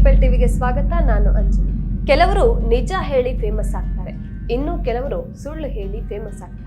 People ಟಿವಿಗೆ ಸ್ವಾಗತ, ನಾನು ಅಂಜಲಿ. ಕೆಲವರು ನಿಜ ಹೇಳಿ ಫೇಮಸ್ ಆಗ್ತಾರೆ. ಇನ್ನು ಕೆಲವರು ಸುಳ್ಳು ಹೇಳಿ ಫೇಮಸ್ ಆಗ್ತಾ ಇರ್ತಾರೆ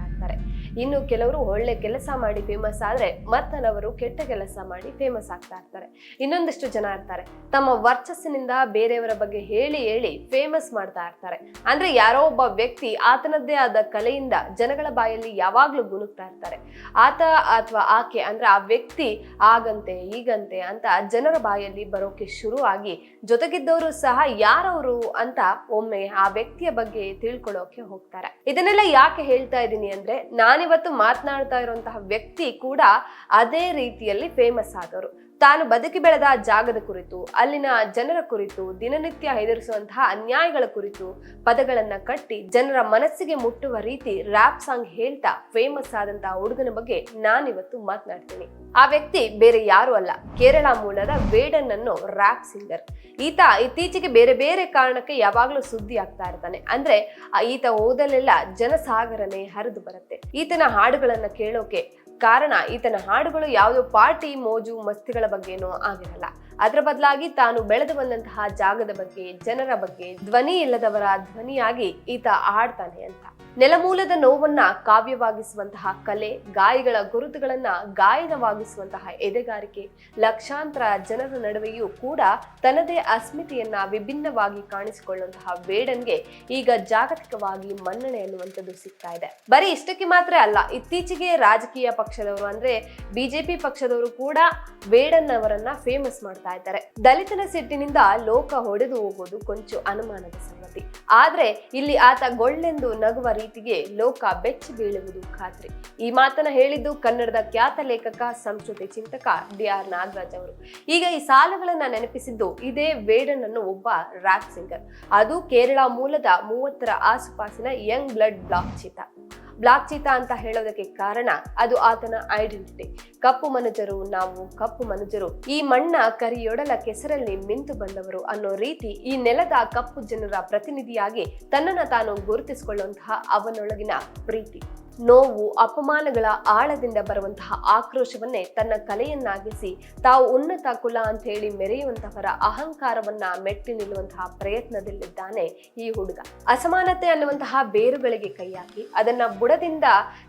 ಇನ್ನು ಕೆಲವರು ಒಳ್ಳೆ ಕೆಲಸ ಮಾಡಿ ಫೇಮಸ್ ಆದರೆ ಮತ್ತನವರು ಕೆಟ್ಟ ಕೆಲಸ ಮಾಡಿ ಫೇಮಸ್ ಆಗ್ತಾ ಇರ್ತಾರೆ. ಇನ್ನೊಂದಿಷ್ಟು ಜನ ಇರ್ತಾರೆ. ತಮ್ಮ ವರ್ಚಸ್ಸಿನಿಂದ ಬೇರೆಯವರ ಬಗ್ಗೆ ಹೇಳಿ ಹೇಳಿ ಫೇಮಸ್ ಮಾಡ್ತಾ ಇರ್ತಾರೆ. ಅಂದ್ರೆ ಯಾರೋ ಒಬ್ಬ ವ್ಯಕ್ತಿ ಆತನದ್ದೇ ಆದ ಕಲೆಯಿಂದ ಜನಗಳ ಬಾಯಲ್ಲಿ ಯಾವಾಗ್ಲೂ ಗುಣುಗ್ತಾ ಇರ್ತಾರೆ. ಆತ ಅಥವಾ ಆಕೆ ಅಂದ್ರೆ ಆ ವ್ಯಕ್ತಿ ಆಗಂತೆ, ಈಗಂತೆ ಅಂತ ಜನರ ಬಾಯಲ್ಲಿ ಬರೋಕೆ ಶುರು ಆಗಿ ಜೊತೆಗಿದ್ದವರು ಸಹ ಯಾರವರು ಅಂತ ಒಮ್ಮೆ ಆ ವ್ಯಕ್ತಿಯ ಬಗ್ಗೆ ತಿಳ್ಕೊಳ್ಳೋಕೆ ಹೋಗ್ತಾರೆ. ಇದನ್ನೆಲ್ಲ ಯಾಕೆ ಹೇಳ್ತಾ ಇದ್ದೀನಿ ಅಂದ್ರೆ ನಾನಿವತ್ತು ಮಾತನಾಡ್ತಾ ಇರುವಂತಹ ವ್ಯಕ್ತಿ ಕೂಡ ಅದೇ ರೀತಿಯಲ್ಲಿ ಫೇಮಸ್ ಆದವರು. ತಾನು ಬದುಕಿ ಬೆಳೆದ ಜಾಗದ ಕುರಿತು, ಅಲ್ಲಿನ ಜನರ ಕುರಿತು, ದಿನನಿತ್ಯ ಎದುರಿಸುವಂತಹ ಅನ್ಯಾಯಗಳ ಕುರಿತು ಪದಗಳನ್ನ ಕಟ್ಟಿ ಜನರ ಮನಸ್ಸಿಗೆ ಮುಟ್ಟುವ ರೀತಿ ರ್ಯಾಪ್ ಸಾಂಗ್ ಹೇಳ್ತಾ ಫೇಮಸ್ ಆದಂತಹ ಹುಡುಗನ ಬಗ್ಗೆ ನಾನಿವತ್ತು ಮಾತನಾಡ್ತೀನಿ. ಆ ವ್ಯಕ್ತಿ ಬೇರೆ ಯಾರು ಅಲ್ಲ. ಕೇರಳ ಮೂಲದ ವೇಡನ್ ಅನ್ನೋ ರ್ಯಾಪ್ ಸಿಂಗರ್ ಈತ ಇತ್ತೀಚೆಗೆ ಬೇರೆ ಬೇರೆ ಕಾರಣಕ್ಕೆ ಯಾವಾಗಲೂ ಸುದ್ದಿ ಆಗ್ತಾ ಇರ್ತಾನೆ. ಅಂದ್ರೆ ಈತ ಓದಲೆಲ್ಲ ಜನಸಾಗರನೇ ಹರಿದು ಬರುತ್ತೆ. ಈತನ ಹಾಡುಗಳನ್ನ ಕೇಳೋಕೆ ಕಾರಣ, ಈತನ ಹಾಡುಗಳು ಯಾವುದೋ ಪಾರ್ಟಿ, ಮೋಜು, ಮಸ್ತಿಗಳ ಬಗ್ಗೆನೋ ಆಗಿರಲ್ಲ. ಅದರ ಬದಲಾಗಿ ತಾನು ಬೆಳೆದು ಬಂದಂತಹ ಜಾಗದ ಬಗ್ಗೆ, ಜನರ ಬಗ್ಗೆ ಧ್ವನಿ ಇಲ್ಲದವರ ಧ್ವನಿಯಾಗಿ ಈತ ಹಾಡ್ತಾನೆ ಅಂತ. ನೆಲಮೂಲದ ನೋವನ್ನ ಕಾವ್ಯವಾಗಿಸುವಂತಹ ಕಲೆ, ಗಾಯಗಳ ಗುರುತುಗಳನ್ನ ಗಾಯನವಾಗಿಸುವಂತಹ ಎದೆಗಾರಿಕೆ, ಲಕ್ಷಾಂತರ ಜನರ ನಡುವೆಯೂ ಕೂಡ ತನ್ನದೇ ಅಸ್ಮಿತೆಯನ್ನ ವಿಭಿನ್ನವಾಗಿ ಕಾಣಿಸಿಕೊಳ್ಳುವಂತಹ ವೇಡನ್ಗೆ ಈಗ ಜಾಗತಿಕವಾಗಿ ಮನ್ನಣೆ ಅನ್ನುವಂಥದ್ದು ಸಿಗ್ತಾ ಇದೆ. ಬರೀ ಇಷ್ಟಕ್ಕೆ ಮಾತ್ರ ಅಲ್ಲ, ಇತ್ತೀಚೆಗೆ ರಾಜಕೀಯ ಪಕ್ಷದವರು ಅಂದ್ರೆ ಬಿಜೆಪಿ ಪಕ್ಷದವರು ಕೂಡ ವೇಡನ್ ಅವರನ್ನ ಫೇಮಸ್ ಮಾಡ್ತಾ ಇದ್ದಾರೆ. ದಲಿತನ ಸಿಟ್ಟಿನಿಂದ ಲೋಕ ಹೊಡೆದು ಹೋಗೋದು ಕೊಂಚ ಅನುಮಾನದ ಸಂಗತಿ. ಆದ್ರೆ ಇಲ್ಲಿ ಆತ ಗೊಳ್ಳೆಂದು ನಗುವ ರೀತಿಗೆ ಲೋಕ ಬೆಚ್ಚಿ ಬೀಳುವುದು ಖಾತ್ರಿ. ಈ ಮಾತನ್ನ ಹೇಳಿದ್ದು ಕನ್ನಡದ ಖ್ಯಾತ ಲೇಖಕ ಸಂಸ್ಕೃತಿ ಚಿಂತಕ ಡಿ ಆರ್ ನಾಗರಾಜ್ ಅವರು. ಈಗ ಈ ಸಾಲಗಳನ್ನ ನೆನಪಿಸಿದ್ದು ಇದೇ ವೇಡನ್ ಅನ್ನು ಒಬ್ಬ ರ್ಯಾಪ್ ಸಿಂಗರ್. ಅದು ಕೇರಳ ಮೂಲದ ಮೂವತ್ತರ ಆಸುಪಾಸಿನ young blood black cheetah black cheetah ಅಂತ ಹೇಳೋದಕ್ಕೆ ಕಾರಣ ಅದು ಆತನ ಐಡೆಂಟಿಟಿ. ಕಪ್ಪು ಮನುಜರು ನಾವು ಕಪ್ಪು ಮನುಜರು. ಈ ಮಣ್ಣ ಕರಿಯೊಡಲ ಕೆಸರಲ್ಲಿ ಮಿಂತು ಬಂದವರು ಅನ್ನೋ ರೀತಿ ಈ ನೆಲದ ಕಪ್ಪು ಜನರ ಪ್ರತಿನಿಧಿಯಾಗಿ ತನ್ನನ್ನು ತಾನು ಗುರುತಿಸಿಕೊಳ್ಳುವಂತಹ ಅವನೊಳಗಿನ ಪ್ರೀತಿ. ನೋವು, ಅಪಮಾನಗಳ ಆಳದಿಂದ ಬರುವಂತಹ ಆಕ್ರೋಶವನ್ನೇ ತನ್ನ ಕಲೆಯನ್ನಾಗಿಸಿ ತಾವು ಉನ್ನತ ಕುಲ ಅಂತ ಹೇಳಿ ಮೆರೆಯುವಂತಹವರ ಅಹಂಕಾರವನ್ನ ಮೆಟ್ಟಿ ನಿಲ್ಲುವಂತಹ ಪ್ರಯತ್ನದಲ್ಲಿದ್ದಾನೆ ಈ ಹುಡುಗ. ಅಸಮಾನತೆ ಅನ್ನುವಂತಹ ಬೇರುಗಳಿಗೆ ಕೈ ಹಾಕಿ ಅದನ್ನ ಬುಡದಿಂದ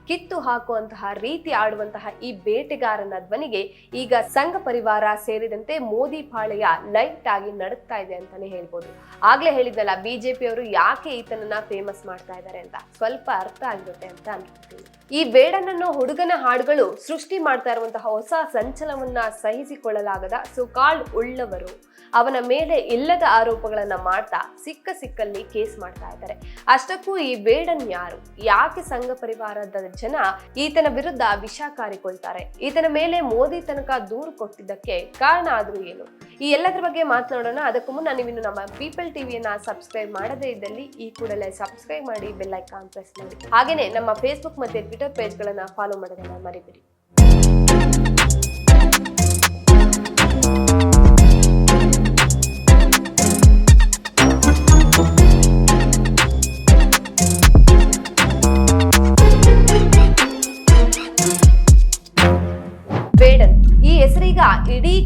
ಕಿತ್ತು ಹಾಕುವಂತಹ ರೀತಿ ಆಡುವಂತಹ ಈ ಬೇಟೆಗಾರನ ಧ್ವನಿಗೆ ಈಗ ಸಂಘ ಪರಿವಾರ ಸೇರಿದಂತೆ ಮೋದಿ ಪಾಳೆಯ ಲೈಟ್ ಆಗಿ ನಡುತ್ತಾ ಇದೆ ಅಂತಾನೆ ಹೇಳ್ಬೋದು. ಆಗ್ಲೇ ಹೇಳಿದ್ನಲ್ಲ ಬಿಜೆಪಿ ಅವರು ಯಾಕೆ ಈತನನ್ನ ಫೇಮಸ್ ಮಾಡ್ತಾ ಇದ್ದಾರೆ ಅಂತ? ಸ್ವಲ್ಪ ಅರ್ಥ ಆಗಿರುತ್ತೆ ಅಂತ ಈ ಬೇಡನನ್ನು ಹುಡುಗನ ಹಾಡುಗಳು ಸೃಷ್ಟಿ ಮಾಡ್ತಾ ಇರುವಂತಹ ಹೊಸ ಸಂಚಲನವನ್ನ ಸಹಿಸಿಕೊಳ್ಳಲಾಗದ ಸುಕಾಳ್ ಉಳ್ಳವರು. ಅವನ ಮೇಲೆ ಇಲ್ಲದ ಆರೋಪಗಳನ್ನ ಮಾಡ್ತಾ ಸಿಕ್ಕ ಸಿಕ್ಕಲ್ಲಿ ಕೇಸ್ ಮಾಡ್ತಾ ಇದ್ದಾರೆ. ಅಷ್ಟಕ್ಕೂ ಈ ಬೇಡನ್ ಯಾರು? ಯಾಕೆ ಸಂಘ ಪರಿವಾರದ ಜನ ಈತನ ವಿರುದ್ಧ ವಿಷ ಕಾರಿಕೊಳ್ತಾರೆ? ಈತನ ಮೇಲೆ ಮೋದಿ ತನಕ ದೂರು ಕೊಟ್ಟಿದ್ದಕ್ಕೆ ಕಾರಣ ಆದ್ರೂ ಏನು? ಈ ಎಲ್ಲದರ ಬಗ್ಗೆ ಮಾತನಾಡೋಣ. ಅದಕ್ಕೂ ಮುನ್ನ ನೀವಿನ್ನು ನಮ್ಮ ಪೀಪಲ್ ಟಿವಿಯನ್ನ ಸಬ್ಸ್ಕ್ರೈಬ್ ಮಾಡದೇ ಇದ್ದಲ್ಲಿ ಈ ಕೂಡಲೇ ಸಬ್ಸ್ಕ್ರೈಬ್ ಮಾಡಿ, ಬೆಲ್ ಐಕಾನ್ ಪ್ರೆಸ್ ಮಾಡಿ. ಹಾಗೇನೆ ನಮ್ಮ ಫೇಸ್ಬುಕ್ ಮತ್ತೆ ಟ್ವಿಟರ್ ಪೇಜ್ಗಳನ್ನು ಫಾಲೋ ಮಾಡೋದನ್ನ ಮರಿಬೇಡಿ.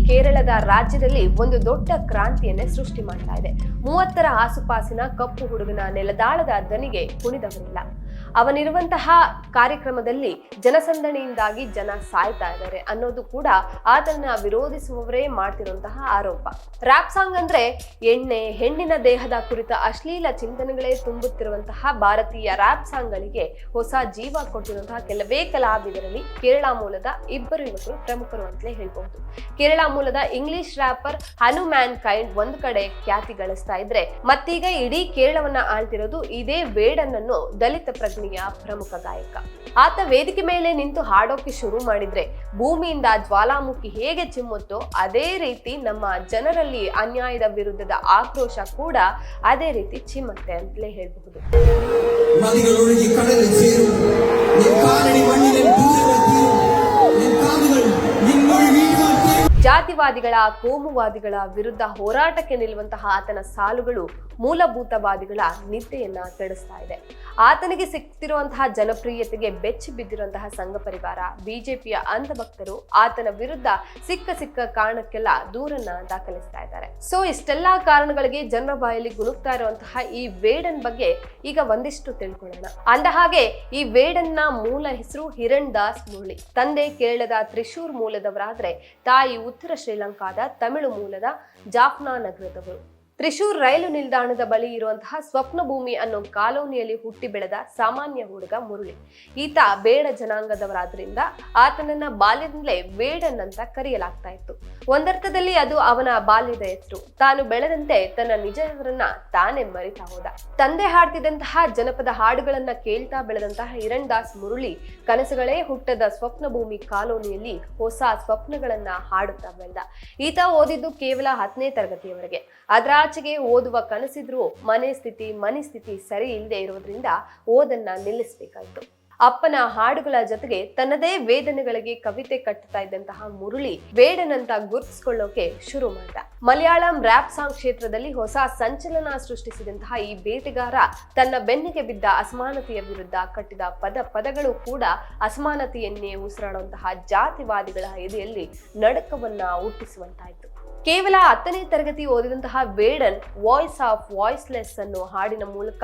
ಕೇರಳದ ರಾಜ್ಯದಲ್ಲಿ ಒಂದು ದೊಡ್ಡ ಕ್ರಾಂತಿಯನ್ನೇ ಸೃಷ್ಟಿ ಮಾಡ್ತಾ ಇದೆ. ಮೂವತ್ತರ ಆಸುಪಾಸಿನ ಕಪ್ಪು ಹುಡುಗನ ನೆಲದಾಳದ ದನಿಗೆ ಕುಣಿದವರಿಲ್ಲ. ಅವನಿರುವಂತಹ ಕಾರ್ಯಕ್ರಮದಲ್ಲಿ ಜನಸಂದಣಿಯಿಂದಾಗಿ ಜನ ಸಾಯ್ತಾ ಇದ್ದಾರೆ ಅನ್ನೋದು ಕೂಡ ಆತನ ವಿರೋಧಿಸುವವರೇ ಮಾಡ್ತಿರುವಂತಹ ಆರೋಪ. ರ್ಯಾಪ್ ಸಾಂಗ್ ಅಂದ್ರೆ ಎಣ್ಣೆ, ಹೆಣ್ಣಿನ ದೇಹದ ಕುರಿತ ಅಶ್ಲೀಲ ಚಿಂತನೆಗಳೇ ತುಂಬುತ್ತಿರುವಂತಹ ಭಾರತೀಯ ರ್ಯಾಪ್ ಸಾಂಗ್ಗಳಿಗೆ ಹೊಸ ಜೀವ ಕೊಟ್ಟಿರುವಂತಹ ಕೆಲವೇ ಕಲಾವಿದರಲ್ಲಿ ಕೇರಳ ಮೂಲದ ಇಬ್ಬರು ಯುವಕರು ಪ್ರಮುಖರು ಅಂತಲೇ ಹೇಳ್ಬಹುದು. ಕೇರಳ ಮೂಲದ ಇಂಗ್ಲಿಷ್ ರ್ಯಾಪರ್ ಹನು ಕೈಂಡ್ ಒಂದು ಕಡೆ ಖ್ಯಾತಿ ಗಳಿಸ್ತಾ ಇದ್ರೆ ಮತ್ತೀಗ ಇಡೀ ಕೇರಳವನ್ನ ಆಳ್ತಿರೋದು ಇದೇ ವೇಡನ್ ದಲಿತ ದಲಿತ ಘೋಷಣೆಯ ಪ್ರಮುಖ ಗಾಯಕ. ಆತ ವೇದಿಕೆ ಮೇಲೆ ನಿಂತು ಹಾಡೋಕೆ ಶುರು ಮಾಡಿದ್ರೆ ಭೂಮಿಯಿಂದ ಜ್ವಾಲಾಮುಖಿ ಹೇಗೆ ಚಿಮ್ಮುತ್ತೋ ಅದೇ ರೀತಿ ನಮ್ಮ ಜನರಲ್ಲಿ ಅನ್ಯಾಯದ ವಿರುದ್ಧದ ಆಕ್ರೋಶ ಕೂಡ ಅದೇ ರೀತಿ ಚಿಮ್ಮತ್ತೆ ಅಂತಲೇ ಹೇಳಬಹುದು. ಮಣ್ಣಿನ ಜಾತಿವಾದಿಗಳ, ಕೋಮುವಾದಿಗಳ ವಿರುದ್ಧ ಹೋರಾಟಕ್ಕೆ ನಿಲ್ಲುವಂತಹ ಆತನ ಸಾಲುಗಳು ಮೂಲಭೂತವಾದಿಗಳ ನಿದ್ದೆಯನ್ನ ಕೆಡಿಸ್ತಾ ಇದೆ. ಆತನಿಗೆ ಸಿಕ್ತಿರುವಂತಹ ಜನಪ್ರಿಯತೆಗೆ ಬೆಚ್ಚಿ ಬಿದ್ದಿರುವಂತಹ ಸಂಘ ಪರಿವಾರ, ಬಿಜೆಪಿಯ ಅಂಧಭಕ್ತರು ಆತನ ವಿರುದ್ಧ ಸಿಕ್ಕ ಸಿಕ್ಕ ಕಾರಣಕ್ಕೆಲ್ಲ ದೂರನ್ನ ದಾಖಲಿಸ್ತಾ ಇದ್ದಾರೆ. ಸೊ ಇಷ್ಟೆಲ್ಲಾ ಕಾರಣಗಳಿಗೆ ಜನರ ಬಾಯಲ್ಲಿ ಗುಣುಕ್ತಾ ಇರುವಂತಹ ಈ ವೇಡನ್ ಬಗ್ಗೆ ಈಗ ಒಂದಿಷ್ಟು ತಿಳ್ಕೊಳ್ಳೋಣ. ಅಂದ ಹಾಗೆ, ಈ ವೇಡನ್ನ ಮೂಲ ಹೆಸರು ಹಿರಣ್ ದಾಸ್ ಮುರಳಿ. ತಂದೆ ಕೇರಳದ ತ್ರಿಶೂರ್ ಮೂಲದವರಾದ್ರೆ ತಾಯಿ ಉತ್ತರ ಶ್ರೀಲಂಕಾದ ತಮಿಳು ಮೂಲದ ಜಾಫ್ನಾ ನಗರದವರು. ತ್ರಿಶೂರ್ ರೈಲು ನಿಲ್ದಾಣದ ಬಳಿ ಇರುವಂತಹ ಸ್ವಪ್ನ ಭೂಮಿ ಅನ್ನೋ ಕಾಲೋನಿಯಲ್ಲಿ ಹುಟ್ಟಿ ಬೆಳೆದ ಸಾಮಾನ್ಯ ಹುಡುಗ ಮುರುಳಿ. ಈತ ಬೇಡ ಜನಾಂಗದವರಾದ್ರಿಂದ ಆತನನ್ನ ಬಾಲ್ಯದಿಂದಲೇ ಬೇಡನ್ ಅಂತ ಕರೆಯಲಾಗ್ತಾ ಇತ್ತು. ಒಂದರ್ಥದಲ್ಲಿ ಅದು ಅವನ ಬಾಲ್ಯದ ಹೆಸರು ತಾನು ಬೆಳೆದಂತೆ ತನ್ನ ನಿಜ ಹೆಸರನ್ನ ತಾನೇ ಮರಿತಾ ಹೋದ. ತಂದೆ ಹಾಡ್ತಿದ್ದಂತಹ ಜನಪದ ಹಾಡುಗಳನ್ನ ಕೇಳ್ತಾ ಬೆಳೆದಂತಹ ಹಿರಣ್ ದಾಸ್ ಮುರುಳಿ ಕನಸುಗಳೇ ಹುಟ್ಟದ ಸ್ವಪ್ನ ಭೂಮಿ ಕಾಲೋನಿಯಲ್ಲಿ ಹೊಸ ಸ್ವಪ್ನಗಳನ್ನ ಹಾಡುತ್ತಾ ಬೆಳೆದ. ಈತ ಓದಿದ್ದು ಕೇವಲ ಹತ್ತನೇ ತರಗತಿಯವರೆಗೆ. ಅದರಾಚೆಗೆ ಓದುವ ಕನಸಿದ್ರೂ ಮನೆ ಸ್ಥಿತಿ ಮನಿಸ್ಥಿತಿ ಸರಿ ಇಲ್ಲದೆ ಇರೋದ್ರಿಂದ ಓದನ್ನ ನಿಲ್ಲಿಸಬೇಕಾಯಿತು. ಅಪ್ಪನ ಹಾಡುಗಳ ಜೊತೆಗೆ ತನ್ನದೇ ವೇದನೆಗಳಿಗೆ ಕವಿತೆ ಕಟ್ಟುತ್ತಾ ಇದ್ದಂತಹ ಮುರಳಿ ವೇಡನಂತ ಗುರ್ತಿಸ್ಕೊಳ್ಳೋಕೆ ಶುರು ಮಾಡಿದ. ಮಲಯಾಳಂ ರ್ಯಾಪ್ ಸಾಂಗ್ ಕ್ಷೇತ್ರದಲ್ಲಿ ಹೊಸ ಸಂಚಲನ ಸೃಷ್ಟಿಸಿದಂತಹ ಈ ಬೇಟೆಗಾರ ತನ್ನ ಬೆನ್ನಿಗೆ ಬಿದ್ದ ಅಸಮಾನತೆಯ ವಿರುದ್ಧ ಕಟ್ಟಿದ ಪದ ಪದಗಳು ಕೂಡ ಅಸಮಾನತೆಯನ್ನೇ ಉಸಿರಾಡುವಂತಹ ಜಾತಿವಾದಿಗಳ ಎದೆಯಲ್ಲಿ ನಡಕವನ್ನ ಹುಟ್ಟಿಸುವಂತಾಯಿತು. ಕೇವಲ ಹತ್ತನೇ ತರಗತಿ ಓದಿದಂತಹ ವೇಡನ್ ವಾಯ್ಸ್ ಆಫ್ ವಾಯ್ಸ್ಲೆಸ್ ಅನ್ನೋ ಹಾಡಿನ ಮೂಲಕ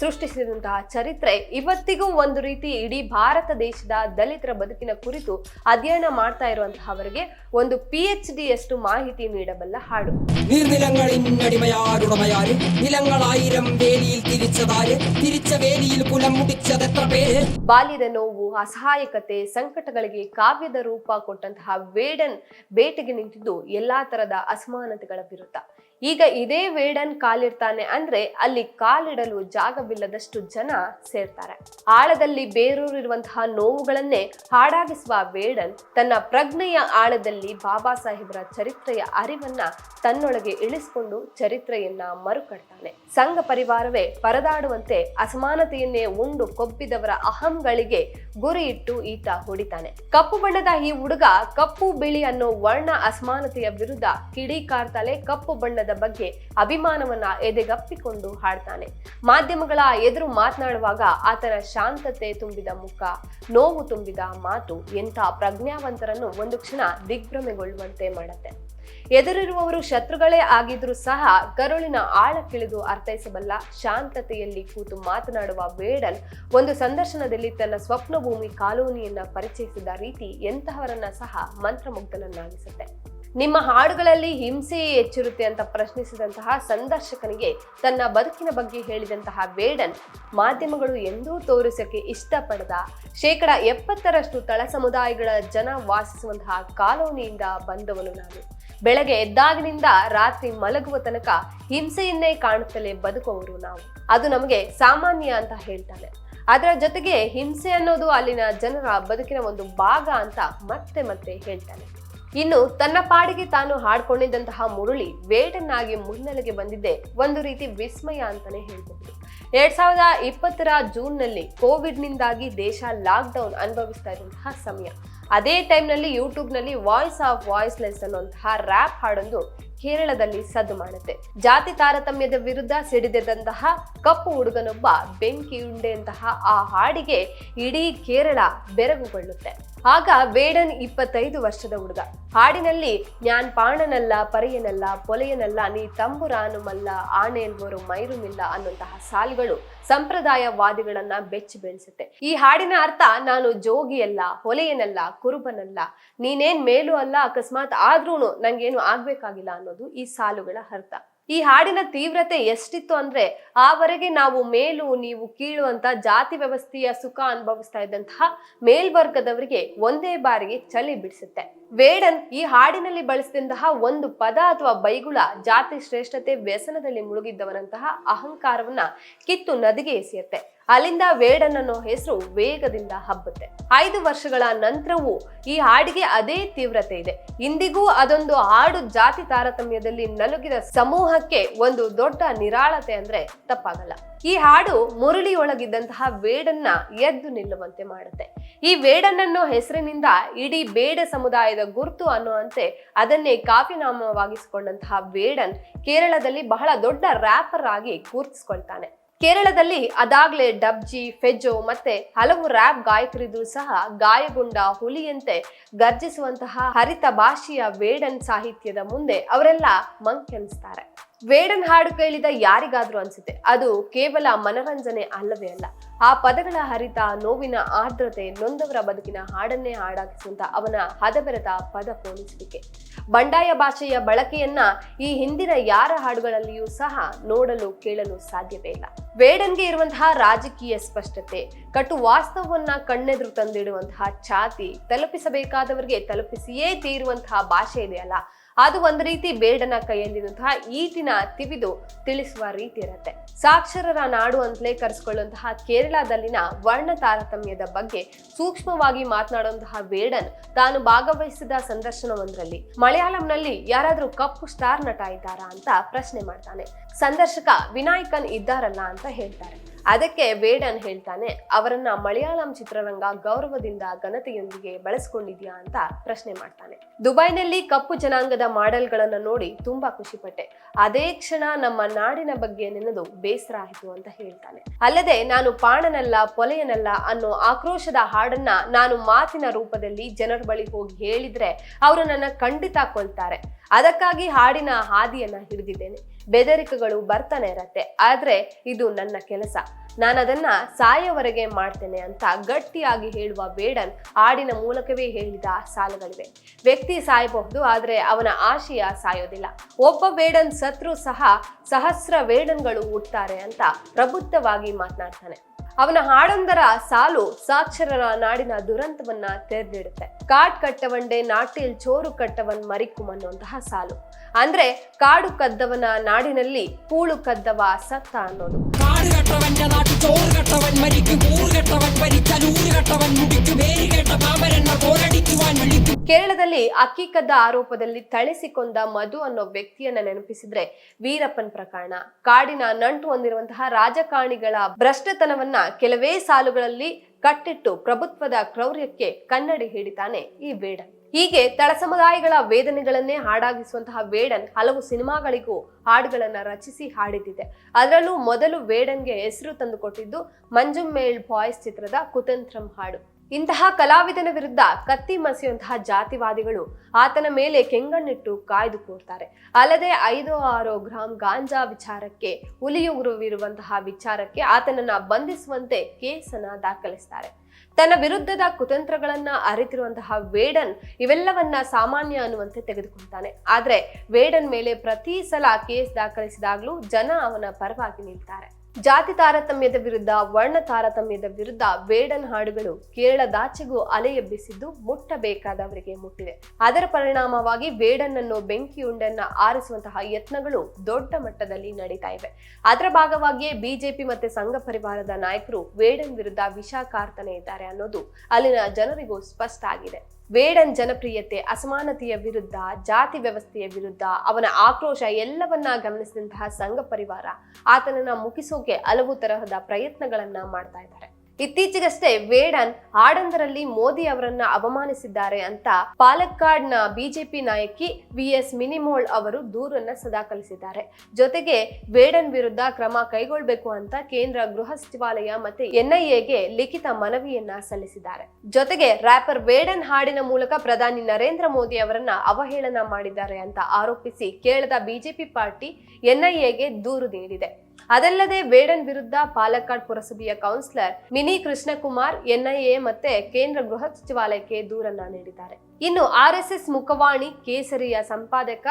ಸೃಷ್ಟಿಸಿದಂತಹ ಚರಿತ್ರೆ ಇವತ್ತಿಗೂ ಒಂದು ರೀತಿ ಇಡೀ ಭಾರತ ದೇಶದ ದಲಿತರ ಬದುಕಿನ ಕುರಿತು ಅಧ್ಯಯನ ಮಾಡ್ತಾ ಇರುವಂತಹವರಿಗೆ ಒಂದು ಪಿ ಎಚ್ ಡಿ ಅಷ್ಟು ಮಾಹಿತಿ ನೀಡಬಲ್ಲ ಹಾಡು. ಬಾಲ್ಯದ ನೋವು ಅಸಹಾಯಕತೆ ಸಂಕಟಗಳಿಗೆ ಕಾವ್ಯದ ರೂಪ ಕೊಟ್ಟಂತಹ ವೇಡನ್ ಬೇಟೆಗೆ ನಿಂತಿದ್ದು ಎಲ್ಲಾ ತರದ ಅಸಮಾನತೆಗಳ ವಿರುದ್ಧ. ಈಗ ಇದೇ ವೇಡನ್ ಕಾಲಿಡ್ತಾನೆ ಅಂದ್ರೆ ಅಲ್ಲಿ ಕಾಲಿಡಲು ಜಾಗವಿಲ್ಲದಷ್ಟು ಜನ ಸೇರ್ತಾರೆ. ಆಳದಲ್ಲಿ ಬೇರೂರಿರುವಂತಹ ನೋವುಗಳನ್ನೇ ಹಾಡಾಗಿಸುವ ವೇಡನ್ ತನ್ನ ಪ್ರಜ್ಞೆಯ ಆಳದಲ್ಲಿ ಬಾಬಾ ಸಾಹೇಬರ ಚರಿತ್ರೆಯ ಅರಿವನ್ನ ತನ್ನೊಳಗೆ ಇಳಿಸಿಕೊಂಡು ಚರಿತ್ರೆಯನ್ನ ಮರುಕಟ್ತಾನೆ. ಸಂಘ ಪರಿವಾರವೇ ಪರದಾಡುವಂತೆ ಅಸಮಾನತೆಯನ್ನೇ ಉಂಡು ಕೊಬ್ಬಿದವರ ಅಹಂಗಳಿಗೆ ಗುರಿ ಈತ ಹೊಡಿತಾನೆ. ಕಪ್ಪು ಬಣ್ಣದ ಈ ಹುಡುಗ ಕಪ್ಪು ಬಿಳಿ ಅನ್ನೋ ವರ್ಣ ಅಸಮಾನತೆಯ ವಿರುದ್ಧ ಕಿಡಿಕಾರ್ತಲೆ ಕಪ್ಪು ಬಣ್ಣದ ಬಗ್ಗೆ ಅಭಿಮಾನವನ್ನ ಎದೆಗಪ್ಪಿಕೊಂಡು ಹಾಡ್ತಾನೆ. ಮಾಧ್ಯಮಗಳ ಎದುರು ಮಾತನಾಡುವಾಗ ಆತನ ಶಾಂತತೆ ತುಂಬಿದ ಮುಖ, ನೋವು ತುಂಬಿದ ಮಾತು ಎಂಥ ಪ್ರಜ್ಞಾವಂತರನ್ನು ಒಂದು ಕ್ಷಣ ದಿಗ್ಭ್ರಮೆಗೊಳ್ಳುವಂತೆ ಮಾಡುತ್ತೆ. ಎದುರಿರುವವರು ಶತ್ರುಗಳೇ ಆಗಿದ್ರೂ ಸಹ ಕರುಳಿನ ಆಳಕ್ಕಿಳಿದು ಅರ್ಥೈಸಬಲ್ಲ ಶಾಂತತೆಯಲ್ಲಿ ಕೂತು ಮಾತನಾಡುವ ಬೇಡನ್ ಒಂದು ಸಂದರ್ಶನದಲ್ಲಿ ತನ್ನ ಸ್ವಪ್ನ ಭೂಮಿ ಕಾಲೋನಿಯನ್ನ ಪರಿಚಯಿಸಿದ ರೀತಿ ಎಂತಹವರನ್ನ ಸಹ ಮಂತ್ರಮುಗ್ಧನನ್ನಾಗಿಸುತ್ತೆ. ನಿಮ್ಮ ಹಾಡುಗಳಲ್ಲಿ ಹಿಂಸೆಯೇ ಹೆಚ್ಚಿರುತ್ತೆ ಅಂತ ಪ್ರಶ್ನಿಸಿದಂತಹ ಸಂದರ್ಶಕನಿಗೆ ತನ್ನ ಬದುಕಿನ ಬಗ್ಗೆ ಹೇಳಿದಂತಹ ವೇಡನ್ ಮಾಧ್ಯಮಗಳು ಎಂದೂ ತೋರಿಸಕ್ಕೆ ಇಷ್ಟಪಡದ. ಶೇಕಡ ಎಪ್ಪತ್ತರಷ್ಟು ತಳ ಸಮುದಾಯಗಳ ಜನ ವಾಸಿಸುವಂತಹ ಕಾಲೋನಿಯಿಂದ ಬಂದವನು ನಾನು. ಬೆಳಗ್ಗೆ ಎದ್ದಾಗಿನಿಂದ ರಾತ್ರಿ ಮಲಗುವ ತನಕ ಹಿಂಸೆಯನ್ನೇ ಕಾಣುತ್ತಲೇ ಬದುಕುವವರು ನಾವು. ಅದು ನಮಗೆ ಸಾಮಾನ್ಯ ಅಂತ ಹೇಳ್ತಾನೆ. ಅದರ ಜೊತೆಗೆ ಹಿಂಸೆ ಅನ್ನೋದು ಅಲ್ಲಿನ ಜನರ ಬದುಕಿನ ಒಂದು ಭಾಗ ಅಂತ ಮತ್ತೆ ಮತ್ತೆ ಹೇಳ್ತಾನೆ. ಇನ್ನು ತನ್ನ ಪಾಡಿಗೆ ತಾನು ಹಾಡ್ಕೊಂಡಿದ್ದಂತಹ ಮುರುಳಿ ವೇಟನ್ನಾಗಿ ಮುನ್ನೆಲೆಗೆ ಬಂದಿದ್ದೆ. ಒಂದು ರೀತಿ ವಿಸ್ಮಯ ಅಂತಾನೆ ಹೇಳ್ಬಹುದು ಎರಡ್ ಸಾವಿರದ ಇಪ್ಪತ್ತರ ಜೂನ್ನಲ್ಲಿ ಕೋವಿಡ್ನಿಂದಾಗಿ ದೇಶ ಲಾಕ್ಡೌನ್ ಅನುಭವಿಸ್ತಾ ಇರುವಂತಹ ಸಮಯ. ಅದೇ ಟೈಮ್ನಲ್ಲಿ ಯೂಟ್ಯೂಬ್ನಲ್ಲಿ ವಾಯ್ಸ್ ಆಫ್ ವಾಯ್ಸ್ಲೆಸ್ ಅನ್ನುವಂತಹ ರ್ಯಾಪ್ ಹಾಡೊಂದು ಕೇರಳದಲ್ಲಿ ಸದ್ದು ಮಾಡುತ್ತೆ. ಜಾತಿ ತಾರತಮ್ಯದ ವಿರುದ್ಧ ಸಿಡಿದೆದಂತಹ ಕಪ್ಪು ಹುಡುಗನೊಬ್ಬ ಬೆಂಕಿ ಉಂಡೆಂತಹ ಆ ಹಾಡಿಗೆ ಇಡೀ ಕೇರಳ ಬೆರಗುಗೊಳ್ಳುತ್ತೆ. ಆಗ ವೇಡನ್ ಇಪ್ಪತ್ತೈದು ವರ್ಷದ ಹುಡುಗ. ಹಾಡಿನಲ್ಲಿ, ಜ್ಞಾನ್ ಪಾಣನಲ್ಲ, ಪರೆಯನಲ್ಲ, ಪೊಲೆಯನಲ್ಲ, ನೀ ತಂಬುರಾನುಮಲ್ಲ ಆಣೆ ಎನ್ನುವರು ಮೈರುಮಿಲ್ಲ ಅನ್ನುವಂತಹ ಸಾಲುಗಳು ಸಂಪ್ರದಾಯವಾದಿಗಳನ್ನ ಬೆಚ್ಚಿ ಬೆಳೆಸುತ್ತೆ. ಈ ಹಾಡಿನ ಅರ್ಥ, ನಾನು ಜೋಗಿಯಲ್ಲ, ಹೊಲೆಯನಲ್ಲ, ಕುರುಬನಲ್ಲ, ನೀನೇನ್ ಮೇಲೂ ಅಲ್ಲ, ಅಕಸ್ಮಾತ್ ಆದ್ರೂ ನಂಗೇನು ಆಗ್ಬೇಕಾಗಿಲ್ಲ ಅನ್ನೋದು ಈ ಸಾಲುಗಳ ಅರ್ಥ. ಈ ಹಾಡಿನ ತೀವ್ರತೆ ಎಷ್ಟಿತ್ತು ಅಂದ್ರೆ ಆವರೆಗೆ ನಾವು ಮೇಲು, ನೀವು ಕೀಳು ಅಂತ ಜಾತಿ ವ್ಯವಸ್ಥೆಯ ಸುಖ ಅನುಭವಿಸ್ತಾ ಇದ್ದಂತಹ ಮೇಲ್ವರ್ಗದವರಿಗೆ ಒಂದೇ ಬಾರಿಗೆ ಚಳಿ ಬಿಡಿಸುತ್ತೆ. ವೇಡನ್ ಈ ಹಾಡಿನಲ್ಲಿ ಬಳಸಿದಂತಹ ಒಂದು ಪದ ಅಥವಾ ಬೈಗುಳ ಜಾತಿ ಶ್ರೇಷ್ಠತೆ ವ್ಯಸನದಲ್ಲಿ ಮುಳುಗಿದ್ದವನಂತಹ ಅಹಂಕಾರವನ್ನ ಕಿತ್ತು ನದಿಗೆ ಎಸೆಯುತ್ತೆ ಅಲ್ಲಿಂದ ವೇಡನ್ ಅನ್ನೋ ಹೆಸರು ವೇಗದಿಂದ ಹಬ್ಬುತ್ತೆ. ಐದು ವರ್ಷಗಳ ನಂತರವೂ ಈ ಹಾಡಿಗೆ ಅದೇ ತೀವ್ರತೆ ಇದೆ. ಇಂದಿಗೂ ಅದೊಂದು ಹಾಡು ಜಾತಿ ತಾರತಮ್ಯದಲ್ಲಿ ನಲುಗಿದ ಸಮೂಹಕ್ಕೆ ಒಂದು ದೊಡ್ಡ ನಿರಾಳತೆ ಅಂದ್ರೆ ತಪ್ಪಾಗಲ್ಲ. ಈ ಹಾಡು ಮುರುಳಿಯೊಳಗಿದ್ದಂತಹ ವೇಡನ್ನ ಎದ್ದು ನಿಲ್ಲುವಂತೆ ಮಾಡುತ್ತೆ. ಈ ವೇಡನ್ನನ್ನೋ ಹೆಸರಿನಿಂದ ಇಡೀ ಬೇಡ ಸಮುದಾಯದ ಗುರುತು ಅನ್ನುವಂತೆ ಅದನ್ನೇ ಕಾಫಿನಾಮವಾಗಿಸಿಕೊಂಡಂತಹ ವೇಡನ್ ಕೇರಳದಲ್ಲಿ ಬಹಳ ದೊಡ್ಡ ರ್ಯಾಪರ್ ಆಗಿ ಗುರುತಿಸ್ಕೊಳ್ತಾನೆ. ಕೇರಳದಲ್ಲಿ ಅದಾಗ್ಲೇ ಡಬ್ಜಿ ಫೆಜೋ ಮತ್ತೆ ಹಲವು ರ್ಯಾಪ್ ಗಾಯಕರಿದ್ರು ಸಹ ಗಾಯಗೊಂಡ ಹುಲಿಯಂತೆ ಗರ್ಜಿಸುವಂತಹ ಹರಿತ ಭಾಷೆಯ ವೇಡನ್ ಸಾಹಿತ್ಯದ ಮುಂದೆ ಅವರೆಲ್ಲ ಮಂಕೆನಿಸ್ತಾರೆ. ವೇಡನ್ ಹಾಡು ಕೇಳಿದ ಯಾರಿಗಾದ್ರೂ ಅನ್ಸುತ್ತೆ. ಅದು ಕೇವಲ ಮನರಂಜನೆ ಅಲ್ಲವೇ ಅಲ್ಲ. ಆ ಪದಗಳ ಹರಿತ, ನೋವಿನ ಆರ್ದ್ರತೆ, ನೊಂದವರ ಬದುಕಿನ ಹಾಡನ್ನೇ ಹಾಡಾಗಿಸುವಂತ ಅವನ ಹದಬೆರೆತ ಪದ ಪೋಣಿಸುವಿಕೆ ಬಂಡಾಯ ಭಾಷೆಯ ಬಳಕೆಯನ್ನ ಈ ಹಿಂದಿನ ಯಾರ ಹಾಡುಗಳಲ್ಲಿಯೂ ಸಹ ನೋಡಲು, ಕೇಳಲು ಸಾಧ್ಯವೇ ಇಲ್ಲ. ವೇಡನ್ಗೆ ಇರುವಂತಹ ರಾಜಕೀಯ ಸ್ಪಷ್ಟತೆ, ಕಟು ವಾಸ್ತವವನ್ನ ಕಣ್ಣೆದುರು ತಂದಿಡುವಂತಹ ಛಾತಿ, ತಲುಪಿಸಬೇಕಾದವರಿಗೆ ತಲುಪಿಸಿಯೇ ತೀರುವಂತಹ ಭಾಷೆ ಇದೆಯಲ್ಲ ಅದು ಒಂದು ರೀತಿ ಬೇಡನ ಕೈಯಲ್ಲಿರುವಂತಹ ಈಟಿನ ತಿವಿದು ತಿಳಿಸುವ ರೀತಿ ಇರುತ್ತೆ. ಸಾಕ್ಷರರ ನಾಡು ಅಂತಲೇ ಕರೆಸ್ಕೊಳ್ಳುವಂತಹ ಕೇರಳದಲ್ಲಿನ ವರ್ಣ ತಾರತಮ್ಯದ ಬಗ್ಗೆ ಸೂಕ್ಷ್ಮವಾಗಿ ಮಾತನಾಡುವಂತಹ ಬೇಡನ್ ತಾನು ಭಾಗವಹಿಸಿದ ಸಂದರ್ಶನವೊಂದರಲ್ಲಿ ಮಲಯಾಳಂನಲ್ಲಿ ಯಾರಾದರೂ ಕಪ್ಪು ಸ್ಟಾರ್ ನಟ ಇದ್ದಾರಾ ಅಂತ ಪ್ರಶ್ನೆ ಮಾಡ್ತಾನೆ. ಸಂದರ್ಶಕ ವಿನಾಯಕನ್ ಇದ್ದಾರಲ್ಲ ಅಂತ ಹೇಳ್ತಾರೆ. ಅದಕ್ಕೆ ಬೇಡನ್ ಹೇಳ್ತಾನೆ, ಅವರನ್ನ ಮಲಯಾಳಂ ಚಿತ್ರರಂಗ ಗೌರವದಿಂದ ಘನತೆಯೊಂದಿಗೆ ಬಳಸ್ಕೊಂಡಿದ್ಯಾ ಅಂತ ಪ್ರಶ್ನೆ ಮಾಡ್ತಾನೆ. ದುಬೈನಲ್ಲಿ ಕಪ್ಪು ಜನಾಂಗದ ಮಾಡೆಲ್ಗಳನ್ನ ನೋಡಿ ತುಂಬಾ ಖುಷಿಪಟ್ಟೆ. ಅದೇ ಕ್ಷಣ ನಮ್ಮ ನಾಡಿನ ಬಗ್ಗೆ ನೆನೆದು ಬೇಸರ ಆಯಿತು ಅಂತ ಹೇಳ್ತಾನೆ. ಅಲ್ಲದೆ ನಾನು ಪಾಣನಲ್ಲ, ಪೊಲೆಯನಲ್ಲ ಅನ್ನೋ ಆಕ್ರೋಶದ ಹಾಡನ್ನ ನಾನು ಮಾತಿನ ರೂಪದಲ್ಲಿ ಜನರ ಬಳಿ ಹೋಗಿ ಹೇಳಿದ್ರೆ, ಅವರು ನನ್ನ ಖಂಡಿತ ಕೊಲ್ತಾರೆ ಅದಕ್ಕಾಗಿ ಹಾಡಿನ ಹಾದಿಯನ್ನ ಹಿಡಿದಿದ್ದೇನೆ. ಬೆದರಿಕೆಗಳು ಬರ್ತಾನೆ ಇರತ್ತೆ. ಆದ್ರೆ ಇದು ನನ್ನ ಕೆಲಸ. ನಾನು ಅದನ್ನ ಸಾಯವರೆಗೆ ಮಾಡ್ತೇನೆ ಅಂತ ಗಟ್ಟಿಯಾಗಿ ಹೇಳುವ ಬೇಡನ್ ಹಾಡಿನ ಮೂಲಕವೇ ಹೇಳಿದ ಸಾಲುಗಳಿವೆ. ವ್ಯಕ್ತಿ ಸಾಯಬಹುದು, ಆದ್ರೆ ಅವನ ಆಶಯ ಸಾಯೋದಿಲ್ಲ. ಒಬ್ಬ ಬೇಡನ್ ಸತ್ರು ಸಹ ಸಹಸ್ರ ವೇಡನ್ಗಳು ಹುಟ್ಟುತ್ತಾರೆ ಅಂತ ಪ್ರಬುದ್ಧವಾಗಿ ಮಾತನಾಡ್ತಾನೆ. ಅವನ ಹಾಡೊಂದರ ಸಾಲು ಸಾಕ್ಷರರ ನಾಡಿನ ದುರಂತವನ್ನ ತೆರೆದಿಡುತ್ತೆ. ಕಾಡ್ ಕಟ್ಟವಂಡೆ ನಾಟಿಲ್ ಚೋರು ಕಟ್ಟವನ್ ಮರಿಕುಮ್ ಅನ್ನುವಂತಹ ಸಾಲು. ಅಂದ್ರೆ ಕಾಡು ಕದ್ದವನ ನಾಡಿನಲ್ಲಿ ಕೂಳು ಕದ್ದವ ಸತ್ತ ಅನ್ನೋದು. ಕೇರಳದಲ್ಲಿ ಅಕ್ಕಿ ಕದ್ದ ಆರೋಪದಲ್ಲಿ ತಳಿಸಿಕೊಂಡ ಮಧು ಅನ್ನೋ ವ್ಯಕ್ತಿಯನ್ನ ನೆನಪಿಸಿದ್ರೆ ವೀರಪ್ಪನ್ ಪ್ರಕರಣ. ಕಾಡಿನ ನಂಟು ಹೊಂದಿರುವಂತಹ ರಾಜಕಾರಣಿಗಳ ಭ್ರಷ್ಟತನವನ್ನ ಕೆಲವೇ ಸಾಲುಗಳಲ್ಲಿ ಕಟ್ಟಿಟ್ಟು ಪ್ರಭುತ್ವದ ಕ್ರೌರ್ಯಕ್ಕೆ ಕನ್ನಡಿ ಹಿಡಿತಾನೆ ಈ ಬೇಡನ್. ಹೀಗೆ ತಳ ಸಮುದಾಯಗಳ ವೇದನೆಗಳನ್ನೇ ಹಾಡಾಗಿಸುವಂತಹ ವೇಡನ್ ಹಲವು ಸಿನಿಮಾಗಳಿಗೂ ಹಾಡುಗಳನ್ನ ರಚಿಸಿ ಹಾಡಿದ್ದಿದೆ. ಅದರಲ್ಲೂ ಮೊದಲು ವೇಡನ್ಗೆ ಹೆಸರು ತಂದುಕೊಟ್ಟಿದ್ದು ಮಂಜುಮೇಳ್ ಬಾಯ್ಸ್ ಚಿತ್ರದ ಕುತಂತ್ರಂ ಹಾಡು. ಇಂತಹ ಕಲಾವಿದನ ವಿರುದ್ಧ ಕತ್ತಿ ಮಸಿಯುವಂತಹ ಜಾತಿವಾದಿಗಳು ಆತನ ಮೇಲೆ ಕೆಂಗಣ್ಣಿಟ್ಟು ಕಾಯ್ದು ಕೂರ್ತಾರೆ. ಅಲ್ಲದೆ ಐದು ಆರು ಗ್ರಾಂ ಗಾಂಜಾ ವಿಚಾರಕ್ಕೆ ಹುಲಿಯುಗುರುವಿರುವಂತಹ ವಿಚಾರಕ್ಕೆ ಆತನನ್ನ ಬಂಧಿಸುವಂತೆ ಕೇಸನ್ನ ದಾಖಲಿಸ್ತಾರೆ. ತನ್ನ ವಿರುದ್ಧದ ಕುತಂತ್ರಗಳನ್ನ ಅರಿತಿರುವಂತಹ ವೇಡನ್ ಇವೆಲ್ಲವನ್ನ ಸಾಮಾನ್ಯ ಅನ್ನುವಂತೆ ತೆಗೆದುಕೊಳ್ತಾನೆ. ಆದ್ರೆ ವೇಡನ್ ಮೇಲೆ ಪ್ರತಿ ಸಲ ಕೇಸ್ ದಾಖಲಿಸಿದಾಗ್ಲೂ ಜನ ಅವನ ಪರವಾಗಿ ನಿಲ್ತಾರೆ. ಜಾತಿ ತಾರತಮ್ಯದ ವಿರುದ್ಧ, ವರ್ಣ ತಾರತಮ್ಯದ ವಿರುದ್ಧ ವೇಡನ್ ಹಾಡುಗಳು ಕೇರಳದಾಚೆಗೂ ಅಲೆ ಎಬ್ಬಿಸಿದ್ದು ಮುಟ್ಟಬೇಕಾದವರಿಗೆ ಮುಟ್ಟಿದೆ. ಅದರ ಪರಿಣಾಮವಾಗಿ ವೇಡನ್ ಅನ್ನು ಬೆಂಕಿಯುಂಡನ್ನ ಆರಿಸುವಂತಹ ಯತ್ನಗಳು ದೊಡ್ಡ ಮಟ್ಟದಲ್ಲಿ ನಡೀತಾ ಇವೆ. ಅದರ ಭಾಗವಾಗಿಯೇ ಬಿಜೆಪಿ ಮತ್ತೆ ಸಂಘ ಪರಿವಾರದ ನಾಯಕರು ವೇಡನ್ ವಿರುದ್ಧ ವಿಷ ಕಾರ್ತಾನೆ ಇದ್ದಾರೆ ಅನ್ನೋದು ಅಲ್ಲಿನ ಜನರಿಗೂ ಸ್ಪಷ್ಟ ಆಗಿದೆ. ವೇಡನ್ ಜನಪ್ರಿಯತೆ, ಅಸಮಾನತೆಯ ವಿರುದ್ಧ, ಜಾತಿ ವ್ಯವಸ್ಥೆಯ ವಿರುದ್ಧ, ಅವನ ಆಕ್ರೋಶ ಎಲ್ಲವನ್ನ ಗಮನಿಸಿದಂತಹ ಸಂಘ ಪರಿವಾರ ಆತನನ್ನ ಮುಗಿಸೋಕೆ ಹಲವು ತರಹದ ಪ್ರಯತ್ನಗಳನ್ನ ಮಾಡ್ತಾ ಇದ್ದಾರೆ. ಇತ್ತೀಚೆಗಷ್ಟೇ ವೇಡನ್ ಹಾಡೊಂದರಲ್ಲಿ ಮೋದಿ ಅವರನ್ನ ಅವಮಾನಿಸಿದ್ದಾರೆ ಅಂತ ಪಾಲಕ್ಕಾಡ್ನ ಬಿಜೆಪಿ ನಾಯಕಿ ವಿ ಎಸ್ ಮಿನಿಮೋಳ್ ಅವರು ದೂರನ್ನ ಸದಾಕಲಿಸಿದ್ದಾರೆ ಜೊತೆಗೆ ವೇಡನ್ ವಿರುದ್ಧ ಕ್ರಮ ಕೈಗೊಳ್ಳಬೇಕು ಅಂತ ಕೇಂದ್ರ ಗೃಹ ಸಚಿವಾಲಯ ಮತ್ತೆ ಎನ್ಐಎಗೆ ಲಿಖಿತ ಮನವಿಯನ್ನ ಸಲ್ಲಿಸಿದ್ದಾರೆ. ಜೊತೆಗೆ ರ್ಯಾಪರ್ ವೇಡನ್ ಹಾಡಿನ ಮೂಲಕ ಪ್ರಧಾನಿ ನರೇಂದ್ರ ಮೋದಿ ಅವರನ್ನ ಅವಹೇಳನ ಮಾಡಿದ್ದಾರೆ ಅಂತ ಆರೋಪಿಸಿ ಕೇರಳದ ಬಿಜೆಪಿ ಪಾರ್ಟಿ ಎನ್ಐಎಗೆ ದೂರು ನೀಡಿದೆ. ಅದಲ್ಲದೆ ವೇಡನ್ ವಿರುದ್ಧ ಪಾಲಕ್ಕಾಡ್ ಪುರಸಭೆಯ ಕೌನ್ಸಿಲರ್ ಮಿನಿ ಕೃಷ್ಣಕುಮಾರ್, ಎನ್ಐಎ ಮತ್ತೆ ಕೇಂದ್ರ ಗೃಹ ಸಚಿವಾಲಯಕ್ಕೆ ದೂರನ್ನ ನೀಡಿದ್ದಾರೆ. ಇನ್ನು ಆರ್ ಎಸ್ ಎಸ್ ಮುಖವಾಣಿ ಕೇಸರಿಯ ಸಂಪಾದಕ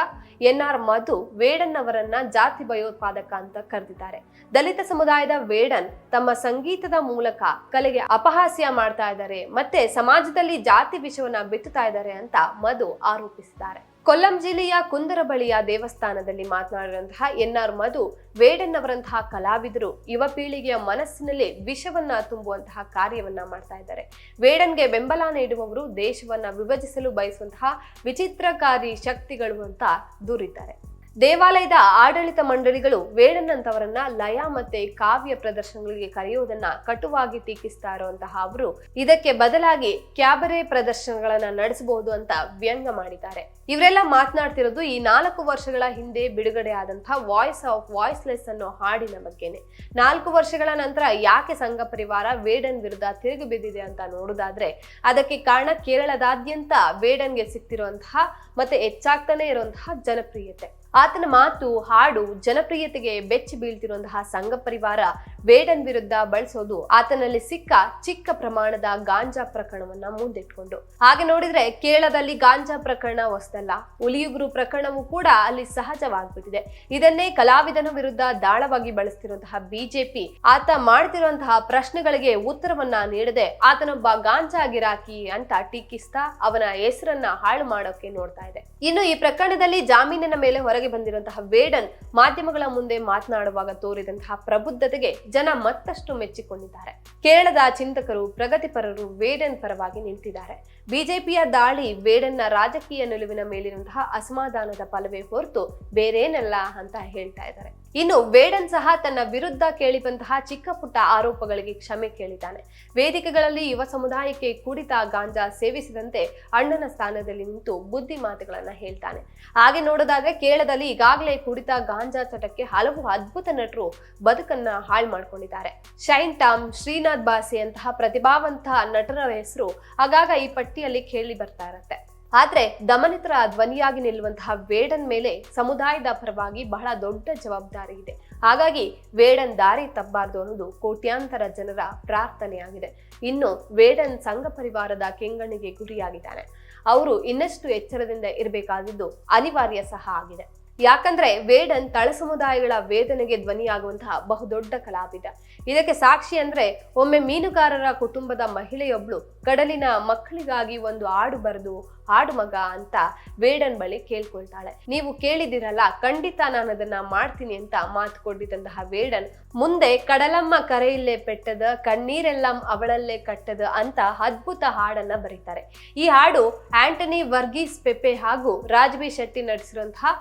ಎನ್ ಆರ್ ಮಧು ವೇಡನ್ ಅವರನ್ನ ಜಾತಿ ಭಯೋತ್ಪಾದಕ ಅಂತ ಕರೆದಿದ್ದಾರೆ. ದಲಿತ ಸಮುದಾಯದ ವೇಡನ್ ತಮ್ಮ ಸಂಗೀತದ ಮೂಲಕ ಕಲೆಗೆ ಅಪಹಾಸ್ಯ ಮಾಡ್ತಾ ಇದ್ದಾರೆ, ಮತ್ತೆ ಸಮಾಜದಲ್ಲಿ ಜಾತಿ ವಿಷವನ್ನ ಬಿತ್ತುತ್ತಾ ಇದ್ದಾರೆ ಅಂತ ಮಧು ಆರೋಪಿಸಿದ್ದಾರೆ. ಕೊಲ್ಲಂ ಜಿಲ್ಲೆಯ ಕುಂದರಬಳಿಯ ದೇವಸ್ಥಾನದಲ್ಲಿ ಮಾತನಾಡಿದಂತಹ ಎನ್ ಆರ್ ಮಧು ವೇಡನ್ ಅವರಂತಹ ಕಲಾವಿದರು, ಯುವ ಪೀಳಿಗೆಯ ಮನಸ್ಸಿನಲ್ಲಿ ವಿಷವನ್ನ ತುಂಬುವಂತಹ ಕಾರ್ಯವನ್ನ ಮಾಡ್ತಾ ಇದ್ದಾರೆ. ವೇಡನ್ಗೆ ಬೆಂಬಲ ನೀಡುವವರು ದೇಶವನ್ನ ವಿಭಜಿಸಲು ಬಯಸುವಂತಹ ವಿಚಿತ್ರಕಾರಿ ಶಕ್ತಿಗಳು ಅಂತ ದೂರಿದ್ದಾರೆ. ದೇವಾಲಯದ ಆಡಳಿತ ಮಂಡಳಿಗಳು ವೇಡನ್ ಅಂತವರನ್ನ ಲಯ ಮತ್ತೆ ಕಾವ್ಯ ಪ್ರದರ್ಶನಗಳಿಗೆ ಕರೆಯುವುದನ್ನ ಕಟುವಾಗಿ ಟೀಕಿಸ್ತಾ ಇರುವಂತಹ ಅವರು ಇದಕ್ಕೆ ಬದಲಾಗಿ ಕ್ಯಾಬರೆ ಪ್ರದರ್ಶನಗಳನ್ನ ನಡೆಸಬಹುದು ಅಂತ ವ್ಯಂಗ್ಯ ಮಾಡಿದ್ದಾರೆ. ಇವರೆಲ್ಲ ಮಾತನಾಡ್ತಿರೋದು ಈ ನಾಲ್ಕು ವರ್ಷಗಳ ಹಿಂದೆ ಬಿಡುಗಡೆ ಆದಂತಹ ವಾಯ್ಸ್ ಆಫ್ ವಾಯ್ಸ್ಲೆಸ್ ಅನ್ನೋ ಹಾಡಿನ ಬಗ್ಗೆನೆ. ನಾಲ್ಕು ವರ್ಷಗಳ ನಂತರ ಯಾಕೆ ಸಂಘ ಪರಿವಾರ ವೇಡನ್ ವಿರುದ್ಧ ತಿರುಗಿ ಬಿದ್ದಿದೆ ಅಂತ ನೋಡೋದಾದ್ರೆ ಅದಕ್ಕೆ ಕಾರಣ ಕೇರಳದಾದ್ಯಂತ ವೇಡನ್ಗೆ ಸಿಕ್ತಿರುವಂತಹ ಮತ್ತೆ ಹೆಚ್ಚಾಗ್ತಾನೆ ಇರುವಂತಹ ಜನಪ್ರಿಯತೆ. ಆತನ ಮಾತು, ಹಾಡು ಜನಪ್ರಿಯತೆಗೆ ಬೆಚ್ಚಿ ಬೀಳ್ತಿರುವಂತಹ ಸಂಘ ಪರಿವಾರ ವೇಡನ್ ವಿರುದ್ಧ ಬಳಸೋದು ಆತನಲ್ಲಿ ಸಿಕ್ಕ ಚಿಕ್ಕ ಪ್ರಮಾಣದ ಗಾಂಜಾ ಪ್ರಕರಣವನ್ನ ಮುಂದಿಟ್ಕೊಂಡು. ಹಾಗೆ ನೋಡಿದ್ರೆ ಕೇರಳದಲ್ಲಿ ಗಾಂಜಾ ಪ್ರಕರಣ ಹೊಸದಲ್ಲ. ಹುಲಿಯುಗುರು ಪ್ರಕರಣವೂ ಕೂಡ ಅಲ್ಲಿ ಸಹಜವಾಗ್ಬಿಟ್ಟಿದೆ. ಇದನ್ನೇ ಕಲಾವಿದನ ವಿರುದ್ಧ ದಾಳವಾಗಿ ಬಳಸ್ತಿರುವಂತಹ ಬಿಜೆಪಿ ಆತ ಮಾಡ್ತಿರುವಂತಹ ಪ್ರಶ್ನೆಗಳಿಗೆ ಉತ್ತರವನ್ನ ನೀಡದೆ ಆತನೊಬ್ಬ ಗಾಂಜಾ ಗಿರಾಕಿ ಅಂತ ಟೀಕಿಸ್ತಾ ಅವನ ಹೆಸರನ್ನ ಹಾಳು ಮಾಡೋಕೆ ನೋಡ್ತಾ ಇದೆ. ಇನ್ನು ಈ ಪ್ರಕರಣದಲ್ಲಿ ಜಾಮೀನಿನ ಮೇಲೆ ಹೊರಗೆ ಬಂದಿರುವಂತಹ ವೇಡನ್ ಮಾಧ್ಯಮಗಳ ಮುಂದೆ ಮಾತನಾಡುವಾಗ ತೋರಿದಂತಹ ಪ್ರಬುದ್ಧತೆಗೆ ಜನ ಮತ್ತಷ್ಟು ಮೆಚ್ಚಿಕೊಂಡಿದ್ದಾರೆ. ಕೇರಳದ ಚಿಂತಕರು, ಪ್ರಗತಿಪರರು ವೇಡನ್ ಪರವಾಗಿ ನಿಂತಿದ್ದಾರೆ. ಬಿಜೆಪಿಯ ದಾಳಿ ವೇಡನ್ನ ರಾಜಕೀಯ ನಿಲುವಿನ ಮೇಲಿರುವಂತಹ ಅಸಮಾಧಾನದ ಫಲವೇ ಹೊರತು ಬೇರೇನಲ್ಲ ಅಂತ ಹೇಳ್ತಾ ಇದ್ದಾರೆ. ಇನ್ನು ವೇಡನ್ ಸಹ ತನ್ನ ವಿರುದ್ಧ ಕೇಳಿಬಂತಹ ಚಿಕ್ಕ ಪುಟ್ಟ ಆರೋಪಗಳಿಗೆ ಕ್ಷಮೆ ಕೇಳಿದ್ದಾನೆ. ವೇದಿಕೆಗಳಲ್ಲಿ ಯುವ ಸಮುದಾಯಕ್ಕೆ ಕುಡಿತ, ಗಾಂಜಾ ಸೇವಿಸಿದಂತೆ ಅಣ್ಣನ ಸ್ಥಾನದಲ್ಲಿ ನಿಂತು ಬುದ್ಧಿ ಮಾತುಗಳನ್ನ ಹೇಳ್ತಾನೆ. ಹಾಗೆ ನೋಡೋದಾದ್ರೆ ಕೇರಳದಲ್ಲಿ ಈಗಾಗಲೇ ಕುಡಿತ, ಗಾಂಜಾ ಚಟಕ್ಕೆ ಹಲವು ಅದ್ಭುತ ನಟರು ಬದುಕನ್ನ ಹಾಳು ಮಾಡ್ಕೊಂಡಿದ್ದಾರೆ. ಶೈನ್ ಟಾಮ್, ಶ್ರೀನಾಥ್ ಬಾಸಿ ಅಂತಹ ಪ್ರತಿಭಾವಂತ ನಟರ ಹೆಸರು ಆಗಾಗ ಈ ಪಟ್ಟಿಯಲ್ಲಿ ಕೇಳಿ ಬರ್ತಾ ಇರತ್ತೆ. ಆದ್ರೆ ದಮನಿತರ ಧ್ವನಿಯಾಗಿ ನಿಲ್ಲುವಂತಹ ವೇಡನ್ ಮೇಲೆ ಸಮುದಾಯದ ಪರವಾಗಿ ಬಹಳ ದೊಡ್ಡ ಜವಾಬ್ದಾರಿ ಇದೆ. ಹಾಗಾಗಿ ವೇಡನ್ ದಾರಿ ತಪ್ಪಬಾರ್ದು ಅನ್ನೋದು ಕೋಟ್ಯಾಂತರ ಜನರ ಪ್ರಾರ್ಥನೆಯಾಗಿದೆ. ಇನ್ನು ವೇಡನ್ ಸಂಘ ಪರಿವಾರದ ಕೆಂಗಣ್ಣಿಗೆ ಗುರಿಯಾಗಿದ್ದಾರೆ. ಅವರು ಇನ್ನಷ್ಟು ಎಚ್ಚರದಿಂದ ಇರಬೇಕಾಗಿದ್ದು ಅನಿವಾರ್ಯ ಸಹ ಆಗಿದೆ. ಯಾಕಂದ್ರೆ ವೇಡನ್ ತಳ ಸಮುದಾಯಗಳ ವೇದನೆಗೆ ಧ್ವನಿಯಾಗುವಂತಹ ಬಹುದೊಡ್ಡ ಕಲಾವಿದ ಇದಕ್ಕೆ ಸಾಕ್ಷಿ ಅಂದ್ರೆ ಒಮ್ಮೆ ಮೀನುಗಾರರ ಕುಟುಂಬದ ಮಹಿಳೆಯೊಬ್ಳು ಕಡಲಿನ ಮಕ್ಕಳಿಗಾಗಿ ಒಂದು ಹಾಡು ಬರೆದು ಹಾಡು ಮಗ ಅಂತ ವೇಡನ್ ಬಳಿ ಕೇಳ್ಕೊಳ್ತಾಳೆ. ನೀವು ಕೇಳಿದಿರಲ್ಲ ಖಂಡಿತ ನಾನು ಅದನ್ನ ಮಾಡ್ತೀನಿ ಅಂತ ಮಾತು ಕೊಟ್ಟಿದ್ದಂತಹ ವೇಡನ್, ಮುಂದೆ ಕಡಲಮ್ಮ ಕರೆಯಿಲ್ಲೇ ಪೆಟ್ಟದ, ಕಣ್ಣೀರೆಲ್ಲ ಅವಳಲ್ಲೇ ಕಟ್ಟದ ಅಂತ ಅದ್ಭುತ ಹಾಡನ್ನ ಬರೀತಾರೆ. ಈ ಹಾಡು ಆಂಟನಿ ವರ್ಗೀಸ್ ಪೆಪೆ ಹಾಗೂ ರಾಜ್ವಿ ಶೆಟ್ಟಿ ನಟಿಸಿರುವಂತಹ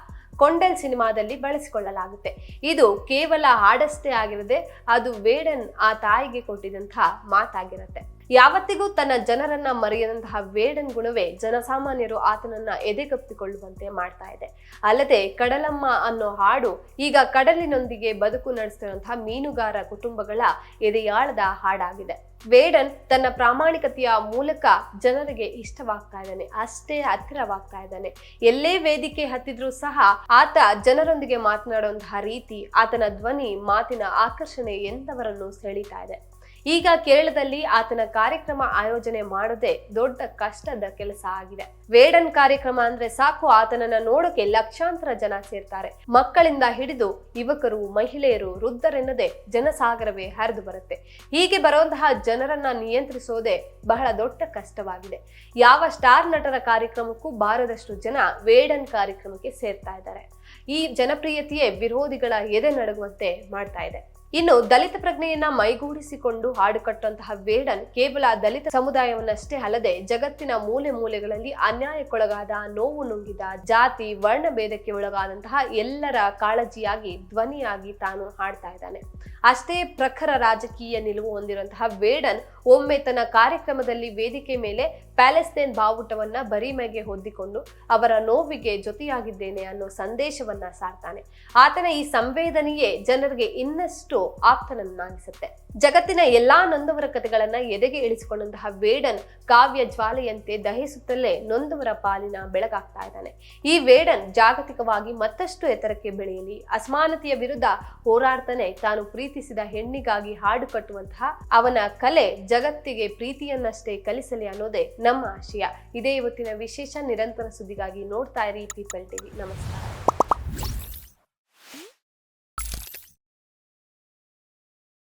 ಕೊಂಡಲ್ ಸಿನಿಮಾದಲ್ಲಿ ಬಳಸಿಕೊಳ್ಳಲಾಗುತ್ತೆ. ಇದು ಕೇವಲ ಹಾಡಷ್ಟೇ ಆಗಿರದೆ ಅದು ವೇಡನ್ ಆ ತಾಯಿಗೆ ಕೊಟ್ಟಿದಂತಹ ಮಾತಾಗಿರುತ್ತೆ. ಯಾವತ್ತಿಗೂ ತನ್ನ ಜನರನ್ನ ಮರೆಯದಂತಹ ವೇಡನ್ ಗುಣವೇ ಜನಸಾಮಾನ್ಯರು ಆತನನ್ನ ಎದೆಗಪ್ಪಿಕೊಳ್ಳುವಂತೆ ಮಾಡ್ತಾ ಇದೆ. ಅಲ್ಲದೆ ಕಡಲಮ್ಮ ಅನ್ನೋ ಹಾಡು ಈಗ ಕಡಲಿನೊಂದಿಗೆ ಬದುಕು ನಡೆಸ್ತಿರುವಂತಹ ಮೀನುಗಾರ ಕುಟುಂಬಗಳ ಎದೆಯಾಳದ ಹಾಡಾಗಿದೆ. ವೇಡನ್ ತನ್ನ ಪ್ರಾಮಾಣಿಕತೆಯ ಮೂಲಕ ಜನರಿಗೆ ಇಷ್ಟವಾಗ್ತಾ ಇದ್ದಾನೆ, ಅಷ್ಟೇ ಹತ್ತಿರವಾಗ್ತಾ ಇದ್ದಾನೆ. ಎಲ್ಲೇ ವೇದಿಕೆ ಹತ್ತಿದ್ರೂ ಸಹ ಆತ ಜನರೊಂದಿಗೆ ಮಾತನಾಡುವಂತಹ ರೀತಿ ಆತನ ಧ್ವನಿ, ಮಾತಿನ ಆಕರ್ಷಣೆ ಎಂತವರನ್ನು ಸೆಳೀತಾ ಇದೆ. ಈಗ ಕೇರಳದಲ್ಲಿ ಆತನ ಕಾರ್ಯಕ್ರಮ ಆಯೋಜನೆ ಮಾಡದೆ ದೊಡ್ಡ ಕಷ್ಟದ ಕೆಲಸ ಆಗಿದೆ. ವೇಡನ್ ಕಾರ್ಯಕ್ರಮ ಅಂದ್ರೆ ಸಾಕು, ಆತನನ್ನ ನೋಡೋಕೆ ಲಕ್ಷಾಂತರ ಜನ ಸೇರ್ತಾರೆ. ಮಕ್ಕಳಿಂದ ಹಿಡಿದು ಯುವಕರು, ಮಹಿಳೆಯರು, ವೃದ್ಧರೆನ್ನದೆ ಜನಸಾಗರವೇ ಹರಿದು ಬರುತ್ತೆ. ಹೀಗೆ ಬರುವಂತಹ ಜನರನ್ನ ನಿಯಂತ್ರಿಸೋದೇ ಬಹಳ ದೊಡ್ಡ ಕಷ್ಟವಾಗಿದೆ. ಯಾವ ಸ್ಟಾರ್ ನಟರ ಕಾರ್ಯಕ್ರಮಕ್ಕೂ ಬಾರದಷ್ಟು ಜನ ವೇಡನ್ ಕಾರ್ಯಕ್ರಮಕ್ಕೆ ಸೇರ್ತಾ ಇದ್ದಾರೆ. ಈ ಜನಪ್ರಿಯತೆಯೇ ವಿರೋಧಿಗಳ ಎದೆ ನಡುಗುವಂತೆ ಮಾಡ್ತಾ ಇದೆ. ಇನ್ನು ದಲಿತ ಪ್ರಜ್ಞೆಯನ್ನ ಮೈಗೂಡಿಸಿಕೊಂಡು ಹಾಡು ಕಟ್ಟುವಂತಹ ವೇಡನ್ ಕೇವಲ ದಲಿತ ಸಮುದಾಯವನ್ನಷ್ಟೇ ಅಲ್ಲದೆ ಜಗತ್ತಿನ ಮೂಲೆ ಮೂಲೆಗಳಲ್ಲಿ ಅನ್ಯಾಯಕ್ಕೊಳಗಾದ, ನೋವು ನುಂಗಿದ, ಜಾತಿ, ವರ್ಣ ಭೇದಕ್ಕೆ ಒಳಗಾದಂತಹ ಎಲ್ಲರ ಕಾಳಜಿಯಾಗಿ, ಧ್ವನಿಯಾಗಿ ತಾನು ಹಾಡ್ತಾ ಇದ್ದಾನೆ. ಅಷ್ಟೇ ಪ್ರಖರ ರಾಜಕೀಯ ನಿಲುವು ಹೊಂದಿರುವಂತಹ ವೇಡನ್ ಒಮ್ಮೆ ತನ್ನ ಕಾರ್ಯಕ್ರಮದಲ್ಲಿ ವೇದಿಕೆ ಮೇಲೆ ಪ್ಯಾಲೆಸ್ತೇನ್ ಬಾವುಟವನ್ನ ಬರಿಮೆಗೆ ಹೊದ್ದಿಕೊಂಡು ಅವರ ನೋವಿಗೆ ಜೊತೆಯಾಗಿದ್ದೇನೆ ಅನ್ನೋ ಸಂದೇಶವನ್ನ ಸಾರ್ತಾನೆ. ಆತನ ಈ ಸಂವೇದನೆಯೇ ಜನರಿಗೆ ಇನ್ನಷ್ಟು ಆಪ್ತನನ್ನಾಗಿಸುತ್ತೆ. ಜಗತ್ತಿನ ಎಲ್ಲಾ ನೊಂದವರ ಕಥೆಗಳನ್ನ ಎದೆಗೆ ಇಳಿಸಿಕೊಂಡಂತಹ ವೇಡನ್ ಕಾವ್ಯ ಜ್ವಾಲೆಯಂತೆ ದಹಿಸುತ್ತಲೇ ನೊಂದವರ ಪಾಲಿನ ಬೆಳಗಾಗ್ತಾ ಇದ್ದಾನೆ. ಈ ವೇಡನ್ ಜಾಗತಿಕವಾಗಿ ಮತ್ತಷ್ಟು ಎತ್ತರಕ್ಕೆ ಬೆಳೆಯಲಿ ಅಸಮಾನತೆಯ ವಿರುದ್ಧ ಹೋರಾಡ್ತಾನೆ ತಾನು ಪ್ರೀತಿಸಿದ ಹೆಣ್ಣಿಗಾಗಿ ಹಾಡು ಕಟ್ಟುವಂತಹ ಅವನ ಕಲೆ ಜಗತ್ತಿಗೆ ಪ್ರೀತಿಯನ್ನಷ್ಟೇ ಕಲಿಸಲಿ ಅನ್ನೋದೇ ನಮ್ಮ ಆಶಯ. ಇದೇ ಇವತ್ತಿನ ವಿಶೇಷ ನಿರಂತರ ಸುದ್ದಿಗಾಗಿ ನೋಡ್ತಾ ಇರಿ ಪೀಪಲ್ ಟಿವಿ ನಮಸ್ಕಾರ.